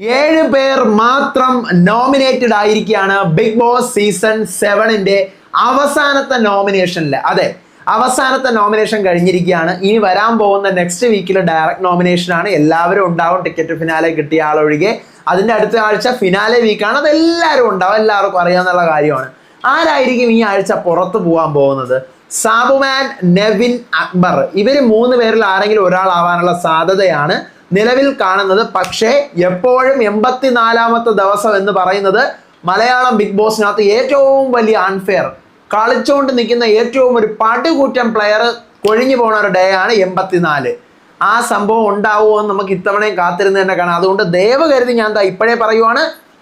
ഏഴ് പേർ മാത്രം നോമിനേറ്റഡ് ആയിരിക്കുകയാണ് ബിഗ് ബോസ് സീസൺ സെവനിന്റെ അവസാനത്തെ നോമിനേഷനിൽ അതെ അവസാനത്തെ നോമിനേഷൻ കഴിഞ്ഞിരിക്കുകയാണ്. ഇനി വരാൻ പോകുന്ന നെക്സ്റ്റ് വീക്കിലെ ഡയറക്റ്റ് നോമിനേഷനാണ് എല്ലാവരും ഉണ്ടാവും. ടിക്കറ്റ് ഫിനാലെ കിട്ടിയ ആളൊഴികെ. അതിന്റെ അടുത്ത ആഴ്ച ഫിനാലെ വീക്കാണ് അതെല്ലാവരും ഉണ്ടാവും. എല്ലാവർക്കും അറിയാമെന്നുള്ള കാര്യമാണ്. ആരായിരിക്കും ഈ ആഴ്ച പുറത്തു പോകാൻ പോകുന്നത്? സാബുമാൻ നെവിൻ അക്ബർ. ഇവർ മൂന്ന് പേരിൽ ആരെങ്കിലും ഒരാളാവാനുള്ള സാധ്യതയാണ്. നിലവിൽ കാണുന്നത്. പക്ഷേ എപ്പോഴും എൺപത്തിനാലാമത്തെ ദിവസം എന്ന് പറയുന്നത് മലയാളം ബിഗ് ബോസിനകത്ത് ഏറ്റവും വലിയ അൺഫെയർ കളിച്ചുകൊണ്ട് നിൽക്കുന്ന ഏറ്റവും ഒരു പടുകൂറ്റം പ്ലെയർ കൊഴിഞ്ഞു പോണ ഒരു ഡേ ആണ് എൺപത്തിനാല്. ആ സംഭവം ഉണ്ടാവുമോ എന്ന് നമുക്ക് ഇത്തവണയും കാത്തിരുന്ന് തന്നെ കാണാം. അതുകൊണ്ട് ദയവ് കരുതി ഞാൻ എന്താ ഇപ്പോഴേ പറയുവാണ്.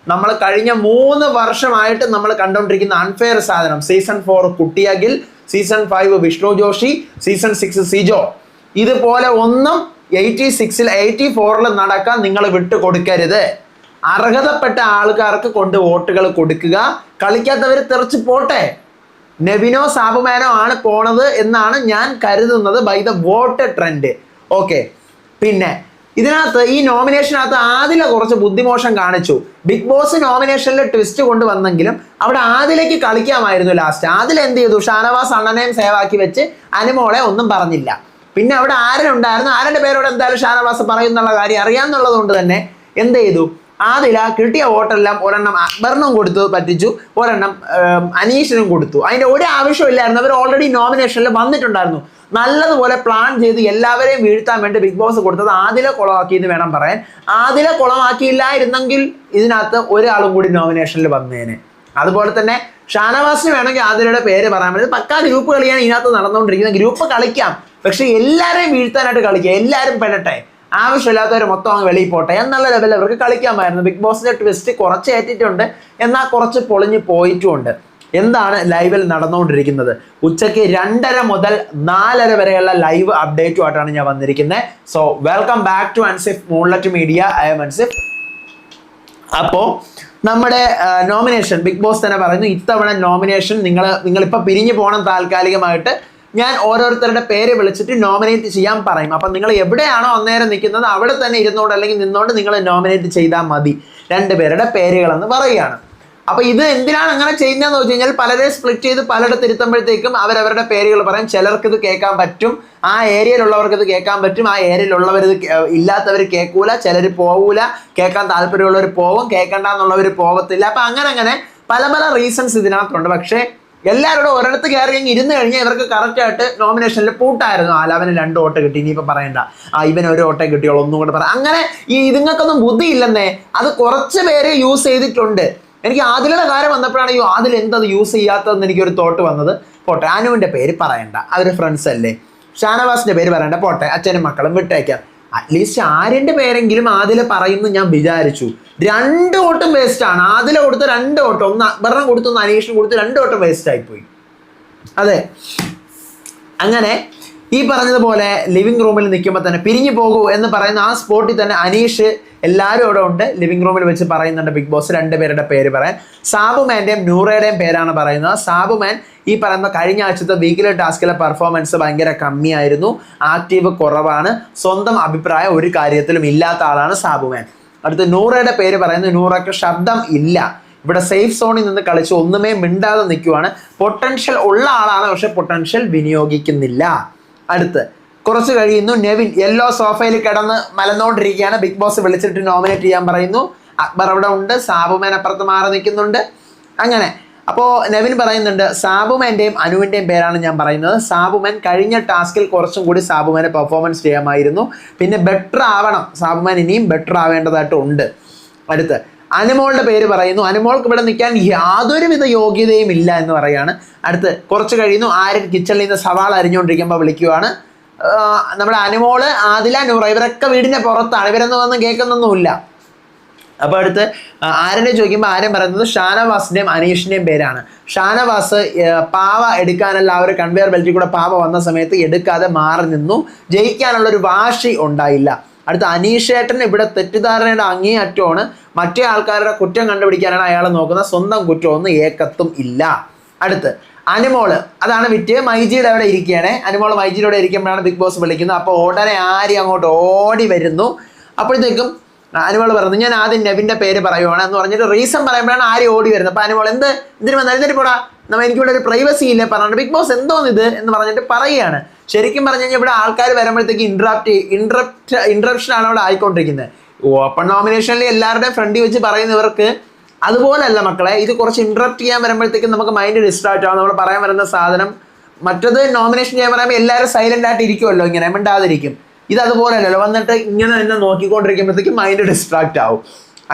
നമ്മൾ കഴിഞ്ഞ മൂന്ന് വർഷമായിട്ട് നമ്മൾ കണ്ടുകൊണ്ടിരിക്കുന്ന അൺഫെയർ സാധനം. Season four കുട്ടിയഗിൽ season five Vishnu Joshi season six Sijo ഇതുപോലെ ഒന്നും എയ്റ്റി സിക്സിൽ എയ്റ്റി ഫോറിൽ നടക്കാൻ നിങ്ങൾ വിട്ടു കൊടുക്കരുത് അർഹതപ്പെട്ട ആൾക്കാർക്ക് കൊണ്ട് വോട്ടുകൾ കൊടുക്കുക. കളിക്കാത്തവർ തെറിച്ച് പോട്ടെ. നെവിനോ സാബുമാനോ ആണ് പോണത് എന്നാണ് ഞാൻ കരുതുന്നത് by the vote trend okay പിന്നെ ഇതിനകത്ത് ഈ നോമിനേഷനകത്ത് ആദില കുറച്ച് ബുദ്ധിമോശം കാണിച്ചു. ബിഗ് ബോസ് നോമിനേഷനിൽ ട്വിസ്റ്റ് കൊണ്ടുവന്നെങ്കിലും അവിടെ ആദിലേക്ക് കളിക്കാമായിരുന്നു ലാസ്റ്റ് ആദിൽ എന്ത് ചെയ്തു? ഷാനവാസ് അണ്ണനെയും സേവാക്കി വെച്ച് അനുമോളെ ഒന്നും പറഞ്ഞില്ല. പിന്നെ അവിടെ ആരനുണ്ടായിരുന്നു ആരുടെ പേരോട് എന്തായാലും ഷാനവാസ് പറയുന്നുള്ള കാര്യം അറിയാമെന്നുള്ളത് കൊണ്ട് തന്നെ എന്ത് ചെയ്തു? ആദില കിട്ടിയ വോട്ടെല്ലാം ഒരെണ്ണം അക്ബറിനും കൊടുത്തു പറ്റിച്ചു. ഒരെണ്ണം അനീഷിനും കൊടുത്തു. അതിന്റെ ഒരു ആവശ്യമില്ലായിരുന്നു അവർ ഓൾറെഡി നോമിനേഷനിൽ വന്നിട്ടുണ്ടായിരുന്നു. നല്ലതുപോലെ പ്ലാൻ ചെയ്ത് എല്ലാവരെയും വീഴ്ത്താൻ വേണ്ടി ബിഗ് ബോസ് കൊടുത്തത് ആദില കുളമാക്കി എന്ന് വേണം പറയാൻ. ആദില കുളമാക്കിയില്ലായിരുന്നെങ്കിൽ ഇതിനകത്ത് ഒരാളും കൂടി നോമിനേഷനിൽ വന്നേനെ. അതുപോലെ തന്നെ ഷാനവാസിന് വേണമെങ്കിൽ ആതിരയുടെ പേര് പറയാൻ പറ്റും. പക്കാ ഗ്രൂപ്പ് കളിയാണ് ഇതിനകത്ത് നടന്നുകൊണ്ടിരിക്കുന്നത്. ഗ്രൂപ്പ് കളിക്കാം. പക്ഷെ എല്ലാവരെയും വീഴ്ത്താനായിട്ട് കളിക്കുക. എല്ലാവരും പെടട്ടെ. ആവശ്യമില്ലാത്തവർ മൊത്തം അങ്ങ് വെളിയിൽ പോട്ടെ. എന്നുള്ള ലെവലിൽ അവർക്ക് കളിക്കാമായിരുന്നു. ബിഗ് ബോസിന്റെ ട്വിസ്റ്റ് കുറച്ച് ഏറ്റിട്ടുണ്ട്. എന്നാൽ കുറച്ച് പൊളിഞ്ഞു പോയിട്ടുമുണ്ട്. എന്താണ് ലൈവിൽ നടന്നുകൊണ്ടിരിക്കുന്നത്? ഉച്ചയ്ക്ക് രണ്ടര മുതൽ നാലര വരെയുള്ള ലൈവ് അപ്ഡേറ്റുമായിട്ടാണ് ഞാൻ വന്നിരിക്കുന്നത്. So welcome back to Ansif moonlet media I am Ansif അപ്പോൾ നമ്മുടെ നോമിനേഷൻ ബിഗ് ബോസ് തന്നെ പറയുന്നു ഇത്തവണ നോമിനേഷൻ നിങ്ങൾ നിങ്ങളിപ്പോൾ പിരിഞ്ഞു പോകണം താൽക്കാലികമായിട്ട്. ഞാൻ ഓരോരുത്തരുടെ പേര് വിളിച്ചിട്ട് നോമിനേറ്റ് ചെയ്യാൻ പറയും. അപ്പം നിങ്ങൾ എവിടെയാണോ അന്നേരം നിൽക്കുന്നത് അവിടെ തന്നെ ഇരുന്നോണ്ട് അല്ലെങ്കിൽ നിന്നോണ്ട് നിങ്ങൾ നോമിനേറ്റ് ചെയ്താൽ മതി. രണ്ടുപേരുടെ പേരുകളെന്ന് പറയുകയാണ്. അപ്പൊ ഇത് എന്തിനാണ് അങ്ങനെ ചെയ്യുന്നതെന്ന് വെച്ച് കഴിഞ്ഞാൽ പലരെ സ്പ്ലിറ്റ് ചെയ്ത് പലയിടത്ത് ഇരുത്തുമ്പോഴത്തേക്കും അവരവരുടെ പേരുകൾ പറയും. ചിലർക്ക് ഇത് കേൾക്കാൻ പറ്റും. ആ ഏരിയയിലുള്ളവർക്ക് ഇത് കേൾക്കാൻ പറ്റും. ആ ഏരിയയിലുള്ളവർ ഇത് ഇല്ലാത്തവർ കേൾക്കൂല. ചിലർ പോകൂല കേൾക്കാൻ താല്പര്യമുള്ളവർ പോവും. കേൾക്കണ്ട എന്നുള്ളവർ പോകത്തില്ല അപ്പൊ അങ്ങനെ അങ്ങനെ പല പല റീസൺസ് ഇതിനകത്തുണ്ട്. പക്ഷേ എല്ലാവരോടും ഒരിടത്ത് കയറി അങ്ങ് ഇരുന്ന് കഴിഞ്ഞാൽ ഇവർക്ക് കറക്റ്റ് ആയിട്ട് നോമിനേഷനിൽ പൂട്ടായിരുന്നു. ആ അവന് രണ്ട് വോട്ട് കിട്ടി. ഇനിയിപ്പോൾ പറയണ്ട. ആ ഇവന് ഒരു വോട്ടേ കിട്ടിയോളൂ. ഒന്നും കൂടെ പറയാം അങ്ങനെ ഈ ഇതുങ്ങൾക്കൊന്നും ബുദ്ധിയില്ലെന്നേ. അത് കുറച്ച് പേര് യൂസ് ചെയ്തിട്ടുണ്ട്. എനിക്ക് ആദിലയുടെ കാര്യം വന്നപ്പോഴാണ് ഈ ആദിൽ എന്തത് യൂസ് ചെയ്യാത്തതെന്ന് എനിക്കൊരു തോട്ട് വന്നത്. പോട്ടെ അനുവിന്റെ പേര് പറയണ്ട. അവർ ഫ്രണ്ട്സ് അല്ലേ? ഷാനവാസിന്റെ പേര് പറയണ്ട. പോട്ടെ അച്ഛനും മക്കളും വിട്ടേക്കാം. അറ്റ്ലീസ്റ്റ് ആര്യന്റെ പേരെങ്കിലും ആദില പറയുന്നു ഞാൻ വിചാരിച്ചു. രണ്ട് ഓട്ടം വേസ്റ്റ് ആണ്. ആദില കൊടുത്ത രണ്ട് ഓട്ടം ഒന്ന് അക്ബറിനും കൊടുത്ത് ഒന്ന് അനീഷിനും കൊടുത്ത് രണ്ട് ഓട്ടം വേസ്റ്റ് ആയിപ്പോയി. അതെ. അങ്ങനെ ഈ പറഞ്ഞതുപോലെ ലിവിംഗ് റൂമിൽ നിൽക്കുമ്പോൾ തന്നെ പിരിഞ്ഞു പോകൂ എന്ന് പറയുന്ന ആ സ്പോട്ടിൽ തന്നെ അനീഷ് എല്ലാവരും അവിടെ ഉണ്ട്. ലിവിംഗ് റൂമിൽ വെച്ച് പറയുന്നുണ്ട് ബിഗ് ബോസ് രണ്ടുപേരുടെ പേര് പറയാൻ. സാബുമാന്റെയും നൂറയുടെയും പേരാണ് പറയുന്നത്. സാബുമാൻ ഈ പറയുന്ന കഴിഞ്ഞ ആഴ്ചത്തെ വീക്കിലെ ടാസ്കിലെ പെർഫോമൻസ് ഭയങ്കര കമ്മിയായിരുന്നു. ആക്റ്റീവ് കുറവാണ്. സ്വന്തം അഭിപ്രായം ഒരു കാര്യത്തിലും ഇല്ലാത്ത ആളാണ് സാബുമാൻ. അടുത്ത് നൂറയുടെ പേര് പറയുന്നത് നൂറയ്ക്ക് ശബ്ദം ഇല്ല. ഇവിടെ സേഫ് സോണിൽ നിന്ന് കളിച്ച് ഒന്നുമേ മിണ്ടാതെ നിൽക്കുവാണ്. പൊട്ടൻഷ്യൽ ഉള്ള ആളാണ് പക്ഷെ പൊട്ടൻഷ്യൽ വിനിയോഗിക്കുന്നില്ല. അടുത്ത് കുറച്ച് കഴിയുന്നു. നെവിൻ യെല്ലോ സോഫയിൽ കിടന്ന് മലന്നുകൊണ്ടിരിക്കുകയാണ് ബിഗ് ബോസ് വിളിച്ചിട്ട് നോമിനേറ്റ് ചെയ്യാൻ പറയുന്നു. അക്ബർ അവിടെ ഉണ്ട്. സാബുമേനപ്പുറത്ത് മാറി നിൽക്കുന്നുണ്ട്. അങ്ങനെ. അപ്പോൾ നെവിൻ പറയുന്നുണ്ട് സാബുമേന്റെയും അനുവിന്റെയും പേരാണ് ഞാൻ പറയുന്നത്. സാബുമേൻ കഴിഞ്ഞ ടാസ്കിൽ കുറച്ചും കൂടി സാബുമേനെ പെർഫോമൻസ് ചെയ്യാമായിരുന്നു. പിന്നെ ബെറ്റർ ആവണം. സാബുമേൻ ഇനിയും ബെറ്റർ ആവേണ്ടതായിട്ടുണ്ട് അടുത്ത്. അനുമോളുടെ പേര് പറയുന്നു. അനുമോൾക്ക് ഇവിടെ നിൽക്കാൻ യാതൊരുവിധ യോഗ്യതയും ഇല്ല എന്ന് പറയാണ്. അടുത്ത്. കുറച്ച് കഴിയുന്നു. ആര്യൻ കിച്ചണിൽ നിന്ന് സവാൾ അരിഞ്ഞുകൊണ്ടിരിക്കുമ്പോൾ വിളിക്കുവാണ്. നമ്മുടെ അനുമോൾ ആദില നൂറ ഇവരൊക്കെ വീടിന്റെ പുറത്താണ്. ഇവരൊന്നും ഒന്നും കേൾക്കുന്നൊന്നുമില്ല. അപ്പോൾ അടുത്ത് ആരനെ ചോദിക്കുമ്പോൾ ആരും പറയുന്നത് ഷാനവാസിന്റെയും അനീഷിന്റെയും പേരാണ്. ഷാനവാസ് പാവ എടുക്കാനല്ല ആ ഒരു കൺവെയർ ബെൽറ്റിൽ കൂടെ പാവ വന്ന സമയത്ത് എടുക്കാതെ മാറി നിന്നു. ജയിക്കാനുള്ള ഒരു വാശി ഉണ്ടായില്ല. അടുത്ത അനീഷേട്ടൻ ഇവിടെ തെറ്റിദ്ധാരണയുടെ അങ്ങേയറ്റമാണ്. മറ്റേ ആൾക്കാരുടെ കുറ്റം കണ്ടുപിടിക്കാനാണ് അയാൾ നോക്കുന്നത്. സ്വന്തം കുറ്റമൊന്നും ഏക്കത്തും ഇല്ല. അടുത്ത് അനുമോൾ അതാണ് വിറ്റ്. മൈജിയുടെ അവിടെ ഇരിക്കുകയാണ്. അനുമോൾ മൈജിയുടെ അവിടെ ഇരിക്കുമ്പോഴാണ് ബിഗ് ബോസ് വിളിക്കുന്നത്. അപ്പോൾ ഉടനെ ആര്യ അങ്ങോട്ട് ഓടി വരുന്നു. അപ്പോഴത്തേക്കും അനുമോൾ പറഞ്ഞു ഞാൻ ആദ്യം നെവിന്റെ പേര് പറയുവാണ് എന്ന് പറഞ്ഞിട്ട് റീസൺ പറയുമ്പോഴാണ് ആര് ഓടി വരുന്നത്. അപ്പോൾ അനുമോൾ എന്ത്? ഇതിന് വന്നാൽ പോടാ? നമ്മൾ എനിക്കിവിടെ ഒരു പ്രൈവസി ഇല്ല? പറഞ്ഞു ബിഗ് ബോസ് എന്തോന്ന് ഇത് എന്ന് പറഞ്ഞിട്ട് പറയുകയാണ്. ശരിക്കും പറഞ്ഞു കഴിഞ്ഞാൽ ഇവിടെ ആൾക്കാർ വരുമ്പോഴത്തേക്ക് ഇൻട്രാപ്റ്റ് ഇൻട്രപ്റ്റ് ഇൻട്രപ്ഷൻ ആണ് അവിടെ ആയിക്കൊണ്ടിരിക്കുന്നത്. ഓപ്പൺ നോമിനേഷനിൽ എല്ലാവരുടെയും ഫ്രണ്ടിൽ വെച്ച് പറയുന്നവർക്ക് അതുപോലല്ല മക്കളെ ഇത് കുറച്ച് ഇൻട്രപ്റ്റ് ചെയ്യാൻ വരുമ്പോഴത്തേക്കും നമുക്ക് മൈൻഡ് ഡിസ്ട്രാക്റ്റ് ആവും. നമ്മൾ പറയാൻ വരുന്ന സാധനം മറ്റത് നോമിനേഷൻ ചെയ്യാൻ പറയുമ്പോൾ എല്ലാവരും സൈലന്റ് ആയിട്ട് ഇരിക്കുമല്ലോ ഇങ്ങനെ മിണ്ടാതിരിക്കും. ഇത് അതുപോലെയല്ലല്ലോ വന്നിട്ട് ഇങ്ങനെ തന്നെ നോക്കിക്കൊണ്ടിരിക്കുമ്പോഴത്തേക്കും മൈൻഡ് ഡിസ്ട്രാക്റ്റ് ആവും.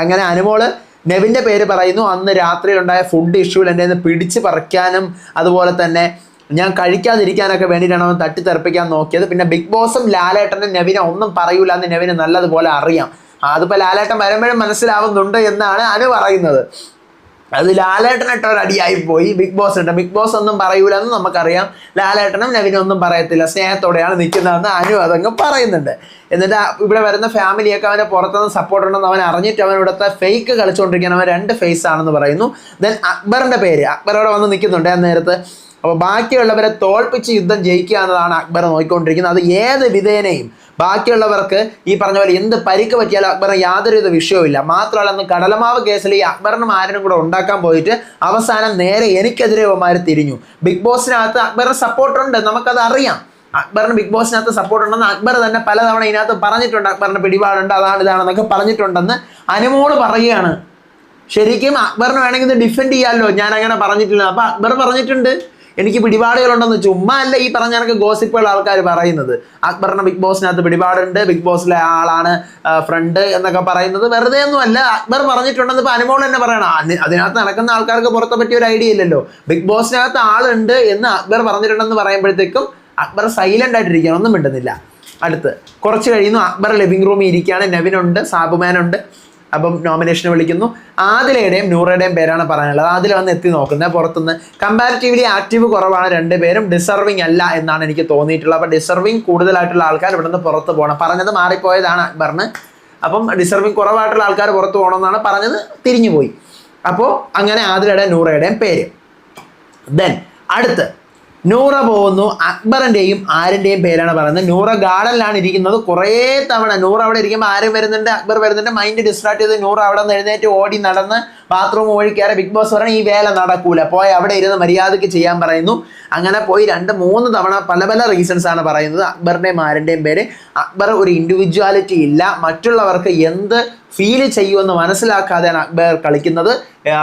അങ്ങനെ അനുമോൾ നെവിന്റെ പേര് പറയുന്നു അന്ന് രാത്രി രാത്രിയിലുണ്ടായ ഫുഡ് ഇഷ്യൂവിൽ എന്റെ നിന്ന് പിടിച്ച് പറിക്കാനും അതുപോലെ തന്നെ ഞാൻ കഴിക്കാതിരിക്കാനൊക്കെ വേണ്ടിയിട്ടാണ് അവൻ തട്ടിത്തെറിപ്പിക്കാൻ നോക്കിയത്. പിന്നെ ബിഗ് ബോസും ലാലേട്ടനും നെവിനെ ഒന്നും പറയൂല എന്ന് നെവിന് നല്ലതുപോലെ അറിയാം. അതിപ്പോ ലാലേട്ടൻ വരുമ്പോഴും മനസ്സിലാവുന്നുണ്ട് എന്നാണ് അനു പറയുന്നത്. അത് ലാലേട്ടനിട്ട് അടിയായി പോയി. ബിഗ് ബോസ് ഉണ്ട്. ബിഗ് ബോസ് ഒന്നും പറയൂലെന്ന് നമുക്കറിയാം. ലാലേട്ടനും നവീനും ഒന്നും പറയത്തില്ല. സ്നേഹത്തോടെയാണ് നിൽക്കുന്നതെന്ന് അനു അതങ്ങ് പറയുന്നുണ്ട്. എന്നിട്ട് ഇവിടെ വരുന്ന ഫാമിലിയൊക്കെ അവനെ പുറത്തുനിന്ന് സപ്പോർട്ട് ഉണ്ടെന്ന് അവൻ അറിഞ്ഞിട്ട് അവൻ ഇവിടുത്തെ ഫേക്ക് കളിച്ചുകൊണ്ടിരിക്കുകയാണ് അവൻ രണ്ട് ഫേസ് ആണെന്ന് പറയുന്നു. ദെൻ അക്ബറിന്റെ പേര്. അക്ബർ അവിടെ വന്ന് നിൽക്കുന്നുണ്ട് ആ അപ്പോൾ ബാക്കിയുള്ളവരെ തോൽപ്പിച്ച് യുദ്ധം ജയിക്കുക എന്നതാണ് അക്ബർ നോക്കിക്കൊണ്ടിരിക്കുന്നത്. അത് ഏത് വിധേനയും ബാക്കിയുള്ളവർക്ക് ഈ പറഞ്ഞ പോലെ എന്ത് പരിക്ക് പറ്റിയാലും അക്ബറിന് യാതൊരുവിധ വിഷയവുമില്ല. മാത്രമല്ല അന്ന് കടലമാവ് കേസിൽ ഈ അക്ബറിനും ആരനും കൂടെ ഉണ്ടാക്കാൻ പോയിട്ട് അവസാനം നേരെ എനിക്കെതിരെ ഇവന്മാർ തിരിഞ്ഞു. ബിഗ് ബോസിനകത്ത് അക്ബറിന് സപ്പോർട്ടുണ്ട് നമുക്കത് അറിയാം. അക്ബറിന് ബിഗ് ബോസിനകത്ത് സപ്പോർട്ട് ഉണ്ടെന്ന് അക്ബർ തന്നെ പലതവണ ഇതിനകത്ത് പറഞ്ഞിട്ടുണ്ട്. അക്ബറിന് പിടിപാടുണ്ട് അതാണ് ഇതാണെന്നൊക്കെ പറഞ്ഞിട്ടുണ്ടെന്ന് അനുമോൾ പറയുകയാണ്. ശരിക്കും അക്ബറിന് വേണമെങ്കിൽ ഡിഫെൻഡ് ചെയ്യാമല്ലോ ഞാൻ അങ്ങനെ പറഞ്ഞിട്ടില്ല. അപ്പൊ അക്ബർ പറഞ്ഞിട്ടുണ്ട്. എനിക്ക് പിടിപാടുകളുണ്ടെന്ന് ചുമ്മാ അല്ല ഈ പറഞ്ഞ കണക്ക് ഗോസിപ്പുകൾ ആൾക്കാർ പറയുന്നത്. അക്ബറിന് ബിഗ് ബോസിനകത്ത് പിടിപാടുണ്ട്. ബിഗ് ബോസിലെ ആളാണ് ഫ്രണ്ട് എന്നൊക്കെ പറയുന്നത്. വെറുതെ ഒന്നും അല്ല അക്ബർ പറഞ്ഞിട്ടുണ്ടെന്ന് ഇപ്പൊ അനുമോൾ തന്നെ പറയണം. അതിനകത്ത് നടക്കുന്ന ആൾക്കാർക്ക് പുറത്തെ പറ്റിയ ഒരു ഐഡിയ ഇല്ലല്ലോ. ബിഗ് ബോസിനകത്ത് ആളുണ്ട് എന്ന് അക്ബർ പറഞ്ഞിട്ടുണ്ടെന്ന് പറയുമ്പോഴത്തേക്കും അക്ബർ സൈലന്റ് ആയിട്ടിരിക്കണം ഒന്നും മിണ്ടുന്നില്ല. അടുത്ത് കുറച്ച് കഴിയുന്നു. അക്ബർ ലിവിംഗ് റൂമിൽ ഇരിക്കുകയാണ്. നെവിനുണ്ട് സാബുമാനുണ്ട് അപ്പം നോമിനേഷൻ വിളിക്കുന്നു. ആദിലയുടെയും നൂറയുടെയും പേരാണ് പറയാനുള്ളത്. ആദില വന്ന് എത്തി നോക്കുന്നത്. പുറത്തുനിന്ന് കമ്പാരിറ്റീവ്ലി ആക്റ്റീവ് കുറവാണ് രണ്ടുപേരും. ഡിസർവിങ് അല്ല എന്നാണ് എനിക്ക് തോന്നിയിട്ടുള്ളത്. അപ്പം ഡിസർവിങ് കൂടുതലായിട്ടുള്ള ആൾക്കാർ ഇവിടുന്ന് പുറത്ത് പോകണം. പറഞ്ഞത് മാറിപ്പോയതാണ് അക്ബറിന് അപ്പം ഡിസർവിങ് കുറവായിട്ടുള്ള ആൾക്കാർ പുറത്ത് പോകണമെന്നാണ് പറഞ്ഞത്. തിരിഞ്ഞുപോയി. അപ്പോൾ അങ്ങനെ ആദിലയുടെയും നൂറയുടെയും പേര്. ദെൻ അടുത്ത്. നൂറ പോകുന്നു. അക്ബറിന്റെയും ആരിന്റെയും പേരാണ് പറയുന്നത്. നൂറ ഗാർഡനിലാണ് ഇരിക്കുന്നത്. കുറേ തവണ നൂറ അവിടെ ഇരിക്കുമ്പോൾ ആരും വരുന്നുണ്ട് അക്ബർ വരുന്നുണ്ട്. മൈൻഡ് ഡിസ്ട്രാക്ട് ചെയ്ത് നൂറ അവിടെ നിന്ന് എഴുന്നേറ്റ് ഓടി നടന്ന് ബാത്റൂം ഒഴിക്കാറ് ബിഗ് ബോസ് പറഞ്ഞ ഈ വേല നടക്കൂല. പോയി അവിടെ ഇരുന്ന് മര്യാദയ്ക്ക് ചെയ്യാൻ പറയുന്നു. അങ്ങനെ പോയി രണ്ട് മൂന്ന് തവണ പല പല റീസൺസ് ആണ് പറയുന്നത്. അക്ബറിന്റെയും ആരിന്റെയും പേര്. അക്ബർ ഒരു ഇൻഡിവിജ്വാലിറ്റി ഇല്ല. മറ്റുള്ളവർക്ക് എന്ത് ഫീൽ ചെയ്യുമെന്ന് മനസ്സിലാക്കാതെയാണ് അക്ബർ കളിക്കുന്നത്.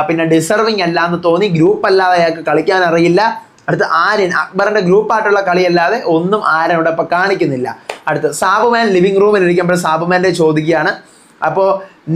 പിന്നെ ഡിസർവിങ് അല്ല എന്ന് തോന്നി. ഗ്രൂപ്പ് അല്ലാതെ അയാൾക്ക് കളിക്കാൻ അറിയില്ല. അടുത്ത് ആര്യൻ അക്ബറിന്റെ ഗ്രൂപ്പായിട്ടുള്ള കളിയല്ലാതെ ഒന്നും ആര്യൻ ഇവിടെ ഇപ്പൊ കാണിക്കുന്നില്ല. അടുത്ത് സാബുമാൻ ലിവിംഗ് റൂമിൽ ഇരിക്കുമ്പോൾ സാബുമാന്റെ ചോദിക്കുകയാണ്. അപ്പോൾ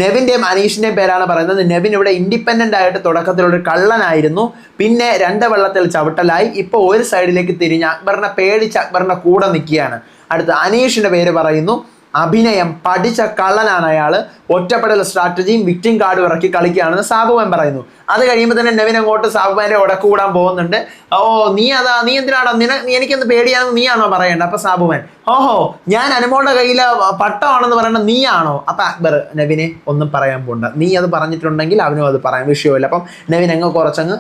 നെവിന്റെയും അനീഷിന്റെയും പേരാണ് പറയുന്നത്. നെവിൻ ഇവിടെ ഇൻഡിപെൻഡന്റ് ആയിട്ട് തുടക്കത്തിലൊരു കള്ളനായിരുന്നു. പിന്നെ രണ്ട് വെള്ളത്തിൽ ചവിട്ടലായി. ഇപ്പോൾ ഒരു സൈഡിലേക്ക് തിരിഞ്ഞ് അക്ബറിനെ പേടിച്ച് അക്ബറിന്റെ കൂടെ നിൽക്കുകയാണ്. അടുത്ത് അനീഷിന്റെ പേര് പറയുന്നു. അഭിനയം പഠിച്ച കള്ളനാണ് അയാൾ ഒറ്റപ്പെടൽ സ്ട്രാറ്റജിയും വിക്ടിം കാർഡും ഇറക്കി കളിക്കുകയാണെന്ന് സാബുമാൻ പറയുന്നു. അത് കഴിയുമ്പോൾ തന്നെ നെവിൻ അങ്ങോട്ട് സാബുമാന്റെ ഉടക്ക് കൂടാൻ പോകുന്നുണ്ട്. ഓ നീ അതാ നീ എന്തിനാണോ നിന നീ എനിക്കെന്ത് പേടിയാണെന്ന് നീയാണോ പറയേണ്ടത്? അപ്പൊ സാബുമാൻ ഓഹോ ഞാൻ അനുമോളുടെ കയ്യിൽ പട്ടമാണെന്ന് പറയുന്നത് നീയാണോ? അപ്പൊ അക്ബർ നവിനെ ഒന്നും പറയാൻ പോണ്ട. നീ അത് പറഞ്ഞിട്ടുണ്ടെങ്കിൽ അവനും അത് പറയാൻ വിഷയമില്ല അപ്പം നവീൻ അങ്ങ് കുറച്ചങ്ങ്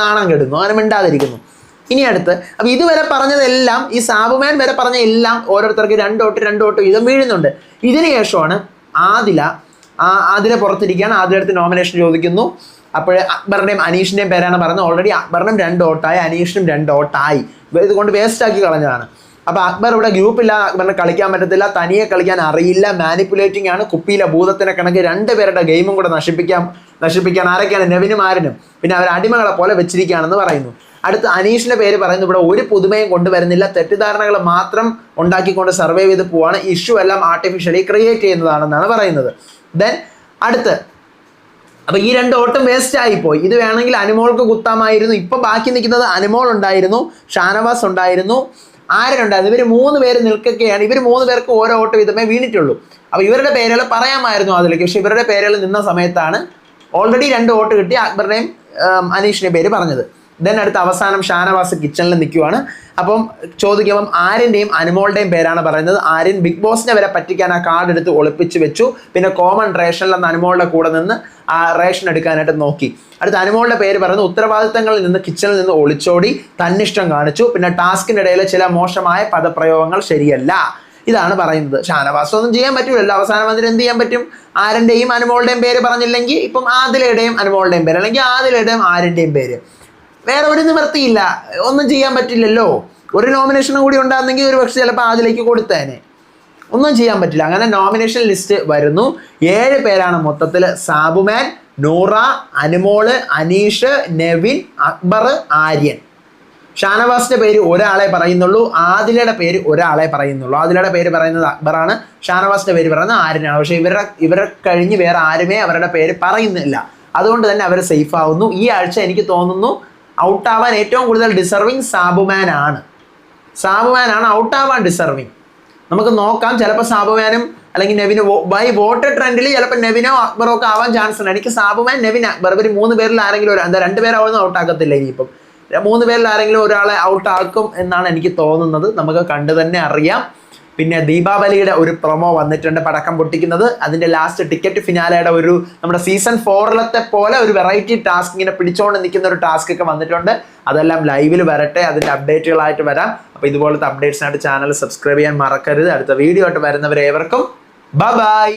നാണം കെടുന്നു. അങ്ങനെ മിണ്ടാതിരിക്കുന്നു. ഇനി അടുത്ത് അപ്പൊ ഇതുവരെ പറഞ്ഞതെല്ലാം ഈ സാബുമാൻ വരെ പറഞ്ഞ എല്ലാം ഓരോരുത്തർക്ക് രണ്ടോട്ട് രണ്ടോട്ട് വീതം വീഴുന്നുണ്ട്. ഇതിന് ശേഷമാണ് ആദില ആദില പുറത്തിരിക്കുകയാണ്. ആദിലടുത്ത് നോമിനേഷൻ ചോദിക്കുന്നു. അപ്പോൾ അക്ബറിന്റെയും അനീഷിന്റെയും പേരാണ് പറഞ്ഞത് ഓൾറെഡി അക്ബറിനും രണ്ട് ഓട്ടായി അനീഷിനും രണ്ട് ഓട്ടായി ഇതുകൊണ്ട് വേസ്റ്റ് ആക്കി കളഞ്ഞതാണ്. അപ്പൊ അക്ബർ ഇവിടെ ഗ്രൂപ്പില്ല അക്ബറിന് കളിക്കാൻ പറ്റത്തില്ല തനിയെ കളിക്കാൻ അറിയില്ല മാനിപ്പുലേറ്റിംഗ് ആണ് കുപ്പിയിലെ ഭൂതത്തിനെ കണക്ക് രണ്ടുപേരുടെ ഗെയിമും കൂടെ നശിപ്പിക്കാം നശിപ്പിക്കാൻ ആരൊക്കെയാണ്? നെവിനും ആരനും. പിന്നെ അവർ അടിമകളെ പോലെ വെച്ചിരിക്കുകയാണെന്ന് പറയുന്നു. അടുത്ത അനീഷിന്റെ പേര് പറയുന്നു ഇവിടെ ഒരു പുതുമയും കൊണ്ടുവരുന്നില്ല. തെറ്റിദ്ധാരണകൾ മാത്രം ഉണ്ടാക്കിക്കൊണ്ട് സർവേ ചെയ്ത് പോവാണ്. ഇഷ്യൂ എല്ലാം ആർട്ടിഫിഷ്യലി ക്രിയേറ്റ് ചെയ്യുന്നതാണെന്നാണ് പറയുന്നത്. ദെൻ അടുത്ത് അപ്പൊ ഈ രണ്ട് ഓട്ടം വേസ്റ്റ് ആയിപ്പോയി. ഇത് വേണമെങ്കിൽ അനുമോൾക്ക് കുത്താമായിരുന്നു. ഇപ്പൊ ബാക്കി നിൽക്കുന്നത് അനുമോൾ ഉണ്ടായിരുന്നു ഷാനവാസ് ഉണ്ടായിരുന്നു ആരനുണ്ടായിരുന്നു ഇവർ മൂന്ന് പേര് നിൽക്കുകയാണ്. ഇവർ മൂന്ന് പേർക്ക് ഓരോ ഓട്ട് വീതമേ വീണിട്ടുള്ളൂ. അപ്പൊ ഇവരുടെ പേരുകൾ പറയാമായിരുന്നു അതിലേക്ക്. പക്ഷെ ഇവരുടെ പേരുകൾ നിന്ന സമയത്താണ് ഓൾറെഡി രണ്ട് വോട്ട് കിട്ടി. അക്ബറിനെയും അനീഷിന്റെ പേര് പറഞ്ഞത്. ദെൻ അടുത്ത അവസാനം ഷാനവാസ് കിച്ചണിൽ നിൽക്കുവാണ് അപ്പം ചോദിക്കുമ്പം ആര്യന്റെയും അനുമോളുടെയും പേരാണ് പറയുന്നത്. ആര്യൻ ബിഗ് ബോസിനെ വരെ പറ്റിക്കാൻ ആ കാർഡ് എടുത്ത് ഒളിപ്പിച്ച് വെച്ചു. പിന്നെ കോമൺ റേഷനിൽ നിന്ന് അനുമോളുടെ കൂടെ നിന്ന് ആ റേഷൻ എടുക്കാനായിട്ട് നോക്കി. അടുത്ത അനുമോളുടെ പേര് പറയുന്നത് ഉത്തരവാദിത്തങ്ങളിൽ നിന്ന് കിച്ചണിൽ നിന്ന് ഒളിച്ചോടി തന്നിഷ്ടം കാണിച്ചു. പിന്നെ ടാസ്കിന്റെ ഇടയിൽ ചില മോശമായ പദപ്രയോഗങ്ങൾ ശരിയല്ല. ഇതാണ് പറയുന്നത്. ഷാനവാസ് ഒന്നും ചെയ്യാൻ പറ്റൂലല്ലോ. അവസാനം വന്നിട്ട് എന്ത് ചെയ്യാൻ പറ്റും? ആരന്റെയും അനുമോളുടെയും പേര് പറഞ്ഞില്ലെങ്കിൽ ഇപ്പം ആദിലയുടെയും അനുമോളുടെയും പേര് അല്ലെങ്കിൽ ആദിലയുടെയും ആരന്റെയും പേര്. വേറെ ഒരു നിവൃത്തിയില്ല ഒന്നും ചെയ്യാൻ പറ്റില്ലല്ലോ. ഒരു നോമിനേഷനും കൂടി ഉണ്ടായിരുന്നെങ്കിൽ ഒരു പക്ഷേ ചിലപ്പോൾ അതിലേക്ക് കൊടുത്തേനെ. ഒന്നും ചെയ്യാൻ പറ്റില്ല. അങ്ങനെ നോമിനേഷൻ ലിസ്റ്റ് വരുന്നു. ഏഴ് പേരാണ് മൊത്തത്തിൽ സാബുമാൻ നൂറ അനുമോൾ അനീഷ് നെവിൻ അക്ബർ ആര്യൻ. ഷാനവാസിന്റെ പേര് ഒരാളെ പറയുന്നുള്ളൂ. ആദിലയുടെ പേര് ഒരാളെ പറയുന്നുള്ളൂ. ആദിലയുടെ പേര് പറയുന്നത് അക്ബറാണ്. ഷാനവാസിന്റെ പേര് പറയുന്നത് ആര്യനാണ്. പക്ഷെ ഇവരുടെ ഇവരെ കഴിഞ്ഞ് വേറെ ആരുമേ അവരുടെ പേര് പറയുന്നില്ല. അതുകൊണ്ട് തന്നെ അവർ സേഫ് ആവുന്നു. ഈ ആഴ്ച എനിക്ക് തോന്നുന്നു ഔട്ടാവാൻ ഏറ്റവും കൂടുതൽ ഡിസർവിങ് സാബുമാൻ ആണ്. സാബുമാൻ ആണ് ഔട്ടാവാൻ ഡിസർവിങ് നമുക്ക് നോക്കാം ചിലപ്പോൾ സാബുമാനും അല്ലെങ്കിൽ നെവിന് ബൈ വോട്ടർ ട്രെൻഡിൽ ചിലപ്പോൾ നെവിനോ അക്ബറോ ഒക്കെ ആവാൻ ചാൻസ് ഉണ്ട്. എനിക്ക് സാബുമാൻ നെവിൻ അക്ബർ ഇവർ മൂന്ന് പേരിൽ ആരെങ്കിലും ഒരു എന്താ രണ്ട് പേരാവുന്ന ഔട്ടാക്കത്തില്ല ഇനിയിപ്പം. മൂന്ന് പേരിൽ ആരെങ്കിലും ഒരാളെ ഔട്ടാക്കും എന്നാണ് എനിക്ക് തോന്നുന്നത്. നമുക്ക് കണ്ടു തന്നെ അറിയാം. പിന്നെ ദീപാവലിയുടെ ഒരു പ്രൊമോ വന്നിട്ടുണ്ട് പടക്കം പൊട്ടിക്കുന്നത്. അതിന്റെ ലാസ്റ്റ് ടിക്കറ്റ് ഫിനാലയുടെ ഒരു നമ്മുടെ സീസൺ ഫോറിലത്തെ പോലെ ഒരു വെറൈറ്റി ടാസ്ക് ഇങ്ങനെ പിടിച്ചുകൊണ്ട് നിൽക്കുന്ന ഒരു ടാസ്ക് ഒക്കെ വന്നിട്ടുണ്ട്. അതെല്ലാം ലൈവിൽ വരട്ടെ അതിന്റെ അപ്ഡേറ്റുകളായിട്ട് വരാം. അപ്പോൾ ഇതുപോലത്തെ അപ്ഡേറ്റ്സിനായിട്ട് ചാനൽ സബ്സ്ക്രൈബ് ചെയ്യാൻ മറക്കരുത്. അടുത്ത വീഡിയോ ആയിട്ട് വരുന്നവരേവർക്കും ബൈ